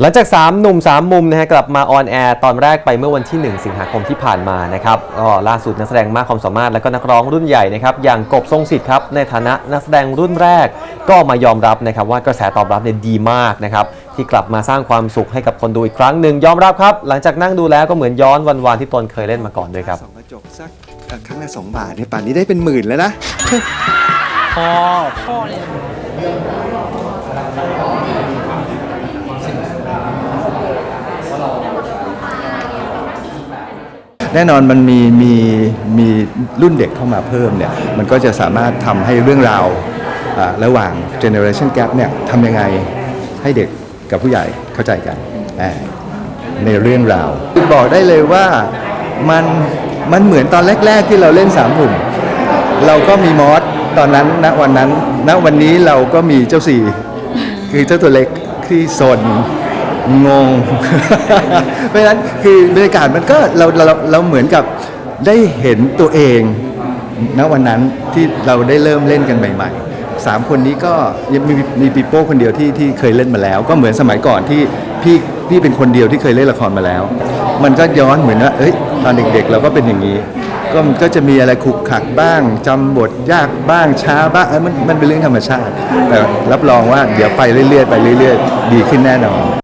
หลังจาก 3 หนุ่ม 3 มุมนะฮะกลับมาออนแอร์ตอนแรกไปเมื่อวันที่ 1 สิงหาคมที่ผ่านมานะครับก็ล่าสุดนักแสดงมากความสามารถและก็นักร้องรุ่นใหญ่นะครับอย่างกบทรงสิทธิ์ครับในฐานะนักแสดงรุ่นแรก ก็มายอมรับนะครับว่ากระแสตอบรับเนี่ยดีมากนะครับที่กลับมาสร้างความสุขให้กับคนดูอีกครั้งหนึ่งยอมรับครับหลังจากนั่งดูแล้วก็เหมือนย้อนวันวานที่ตนเคยเล่นมาก่อนด้วยครับสองกระจกสักเอ่อครั้งละสองบาทเนี่ยป่านนี้ได้เป็นหมื่นแล้วนะพ่อพ่อเนี่ย แน่นอนมันมีมีมีรุ่นเด็กเข้ามาเพิ่มเนี่ยมันก็จะสามารถทำให้เรื่องราวอ่าระหว่าง generation gap เนี่ยทำยังไงให้เด็กกับผู้ใหญ่เข้าใจกันอ่าในเรื่องราวบอกได้เลยว่ามันมันเหมือนตอนแรก ๆ ที่เราเล่นสามหนุ่มเราก็มีมอสตอนนั้นณวันนั้นณวันนี้เราก็มีเจ้าสี่คือเจ้าตัวเล็กที่สน งง เพราะฉะนั้นคือบรรยากาศมันก็เราเราเราเหมือนกับได้เห็นตัวเองณวันนั้นที่เราได้เริ่มเล่นกันใหม่ ๆสามคนนี้ก็ยังมีมีปีโป้คนเดียวที่ที่เคยเล่นมาแล้ว ก็เหมือนสมัยก่อนที่พี่พี่เป็นคนเดียวที่เคยเล่นละครมาแล้ว มันก็ย้อนเหมือนว่าเอ้ยตอนเด็กๆ เราก็เป็นอย่างนี้ ก็ก็จะมีอะไรขลุกขลักบ้างจำบทยากบ้างช้าบ้างมันมันเป็นเรื่องธรรมชาติ แต่รับรองว่าเดี๋ยวไปเรื่อยๆไปเรื่อยๆ ดีขึ้นแน่นอน